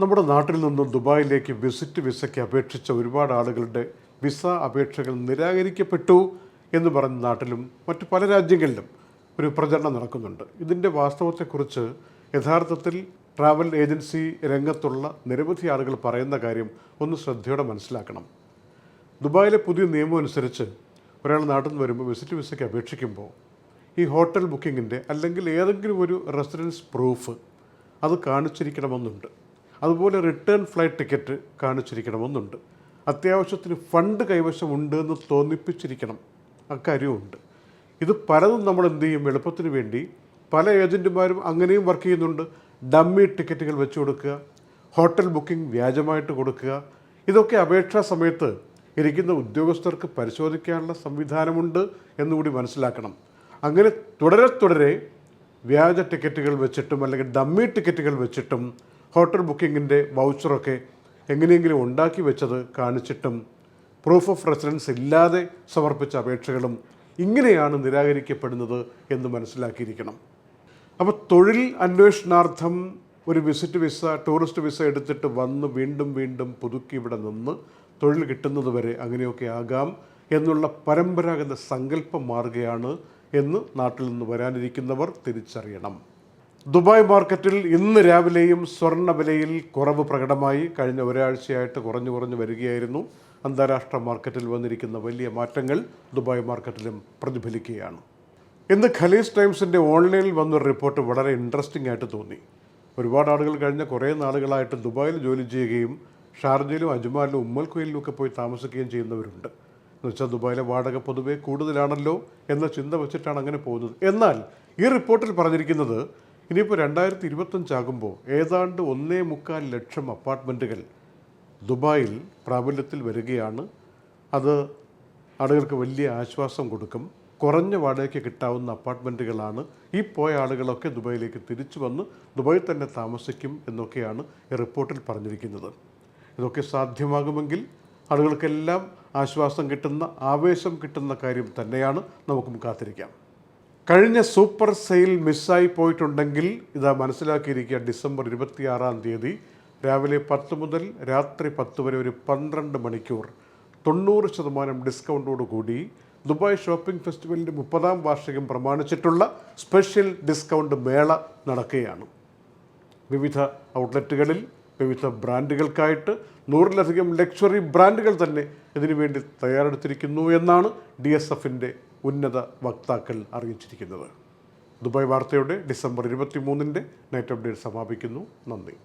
നമ്മുടെ നാട്ടിൽ നിന്നും ദുബായിലേക്ക് വിസിറ്റ് വിസയ്ക്ക് അപേക്ഷിച്ച ഒരുപാട് ആളുകളുടെ വിസ അപേക്ഷകൾ നിരാകരിക്കപ്പെട്ടു എന്ന് പറഞ്ഞ നാട്ടിലും മറ്റ് പല രാജ്യങ്ങളിലും ഒരു പ്രചരണം നടക്കുന്നുണ്ട്. ഇതിന്റെ വാസ്തവത്തെക്കുറിച്ച് യഥാർത്ഥത്തിൽ ട്രാവൽ ഏജൻസി രംഗത്തുള്ള നിരവധി ആളുകൾ പറയുന്ന കാര്യം ഒന്ന് ശ്രദ്ധയോടെ മനസ്സിലാക്കണം. ദുബായിലെ പുതിയ നിയമം അനുസരിച്ച് ഒരാൾ നാട്ടിൽ നിന്ന് വരുമ്പോൾ വിസിറ്റ് വിസയ്ക്ക് അപേക്ഷിക്കുമ്പോൾ ഈ ഹോട്ടൽ ബുക്കിങ്ങിന്റെ അല്ലെങ്കിൽ ഏതെങ്കിലും ഒരു റെസിഡൻസ് പ്രൂഫ് അത് കാണിച്ചിരിക്കണമെന്നുണ്ട്. അതുപോലെ റിട്ടേൺ ഫ്ലൈറ്റ് ടിക്കറ്റ് കാണിച്ചിരിക്കണമെന്നുണ്ട്. അത്യാവശ്യത്തിന് ഫണ്ട് കൈവശമുണ്ട് എന്ന് തോന്നിപ്പിച്ചിരിക്കണം. അക്കാര്യമുണ്ട് ഇത് പലതും നമ്മൾ എന്ത് ചെയ്യും? എളുപ്പത്തിന് വേണ്ടി പല ഏജന്റുമാരും അങ്ങനെയും വർക്ക് ചെയ്യുന്നുണ്ട്. ഡമ്മി ടിക്കറ്റുകൾ വെച്ച് കൊടുക്കുക ഹോട്ടൽ ബുക്കിംഗ് വ്യാജമായിട്ട് കൊടുക്കുക. ഇതൊക്കെ അപേക്ഷാ സമയത്ത് ഇരിക്കുന്ന ഉദ്യോഗസ്ഥർക്ക് പരിശോധിക്കാനുള്ള സംവിധാനമുണ്ട് എന്നുകൂടി മനസ്സിലാക്കണം. അങ്ങനെ തുടരെ തുടരെ വ്യാജ ടിക്കറ്റുകൾ വെച്ചിട്ടും അല്ലെങ്കിൽ ഡമ്മി ടിക്കറ്റുകൾ വെച്ചിട്ടും ഹോട്ടൽ ബുക്കിങ്ങിന്റെ വൗച്ചറൊക്കെ എങ്ങനെയെങ്കിലും ഉണ്ടാക്കി വെച്ചത് കാണിച്ചിട്ടും പ്രൂഫ് ഓഫ് റെസിഡൻസ് ഇല്ലാതെ സമർപ്പിച്ച അപേക്ഷകളും ഇങ്ങനെയാണ് നിരാകരിക്കപ്പെടുന്നത് എന്ന് മനസ്സിലാക്കിയിരിക്കണം. അപ്പോൾ തൊഴിൽ അന്വേഷണാർത്ഥം ഒരു വിസിറ്റ് വിസ ടൂറിസ്റ്റ് വിസ എടുത്തിട്ട് വന്ന് വീണ്ടും വീണ്ടും പുതുക്കി ഇവിടെ നിന്ന് തൊഴിൽ കിട്ടുന്നത് വരെ അങ്ങനെയൊക്കെ ആകാം എന്നുള്ള പരമ്പരാഗത സങ്കല്പം മാറുകയാണ് എന്ന് നാട്ടിൽ നിന്ന് വരാനിരിക്കുന്നവർ തിരിച്ചറിയണം. ദുബായ് മാർക്കറ്റിൽ ഇന്ന് രാവിലെയും സ്വർണ വിലയിൽ കുറവ് പ്രകടമായി. കഴിഞ്ഞ ഒരാഴ്ചയായിട്ട് കുറഞ്ഞു കുറഞ്ഞു വരികയായിരുന്നു. അന്താരാഷ്ട്ര മാർക്കറ്റിൽ വന്നിരിക്കുന്ന വലിയ മാറ്റങ്ങൾ ദുബായ് മാർക്കറ്റിലും പ്രതിഫലിക്കുകയാണ്. ഇന്ന് ഖലീസ് ടൈംസിന്റെ ഓൺലൈനിൽ വന്നൊരു റിപ്പോർട്ട് വളരെ ഇൻട്രസ്റ്റിംഗ് ആയിട്ട് തോന്നി. ഒരുപാട് ആളുകൾ കഴിഞ്ഞ കുറേ നാളുകളായിട്ട് ദുബായിൽ ജോലി ചെയ്യുകയും ഷാർജയിലും അജ്മാലിലും ഉമ്മൽക്കുയിലും ഒക്കെ പോയി താമസിക്കുകയും ചെയ്യുന്നവരുണ്ട്. എന്ന് വെച്ചാൽ ദുബായിലെ വാടക പൊതുവേ കൂടുതലാണല്ലോ എന്ന ചിന്ത വെച്ചിട്ടാണ് അങ്ങനെ പോകുന്നത്. എന്നാൽ ഈ റിപ്പോർട്ടിൽ പറഞ്ഞിരിക്കുന്നത് ഇനിയിപ്പോൾ രണ്ടായിരത്തി ഇരുപത്തഞ്ചാകുമ്പോൾ ഏതാണ്ട് ഒന്നേ മുക്കാൽ ലക്ഷം അപ്പാർട്ട്മെന്റുകൾ ദുബായിൽ പ്രാബല്യത്തിൽ വരികയാണ്. അത് ആളുകൾക്ക് വലിയ ആശ്വാസം കൊടുക്കും. കുറഞ്ഞ വാടകയ്ക്ക് കിട്ടാവുന്ന അപ്പാർട്ട്മെന്റുകളാണ് ഈ പോയ ആളുകളൊക്കെ ദുബായിലേക്ക് തിരിച്ചു വന്ന് ദുബായിൽ തന്നെ താമസിക്കും എന്നൊക്കെയാണ് ഈ റിപ്പോർട്ടിൽ പറഞ്ഞിരിക്കുന്നത്. ഇതൊക്കെ സാധ്യമാകുമെങ്കിൽ ആളുകൾക്കെല്ലാം ആശ്വാസം കിട്ടുന്ന ആവേശം കിട്ടുന്ന കാര്യം തന്നെയാണ് നമുക്കും കാത്തിരിക്കാം. കഴിഞ്ഞ സൂപ്പർ സെയിൽ മിസ്സായി പോയിട്ടുണ്ടെങ്കിൽ ഇതാ മനസ്സിലാക്കിയിരിക്കുക ഡിസംബർ ഇരുപത്തിയാറാം തീയതി രാവിലെ പത്ത് മുതൽ രാത്രി പത്ത് വരെ ഒരു പന്ത്രണ്ട് മണിക്കൂർ. തൊണ്ണൂറ് ശതമാനം ഡിസ്കൗണ്ടോട് കൂടി ദുബായ് ഷോപ്പിംഗ് ഫെസ്റ്റിവലിന്റെ മുപ്പതാം വാർഷികം പ്രമാണിച്ചിട്ടുള്ള സ്പെഷ്യൽ ഡിസ്കൗണ്ട് മേള നടക്കുകയാണ്. വിവിധ ഔട്ട്ലെറ്റുകളിൽ വിവിധ ബ്രാൻഡുകൾക്കായിട്ട് നൂറിലധികം ലക്ഷറി ബ്രാൻഡുകൾ തന്നെ ഇതിനു വേണ്ടി തയ്യാറെടുത്തിരിക്കുന്നു എന്നാണ് ഡി എസ് എഫിന്റെ ഉന്നത വക്താക്കൾ അറിയിച്ചിരിക്കുന്നത്. ദുബായ് വാർത്തയുടെ ഡിസംബർ ഇരുപത്തി മൂന്നിന്റെ നൈറ്റ് അപ്ഡേറ്റ് സമാപിക്കുന്നു. നന്ദി.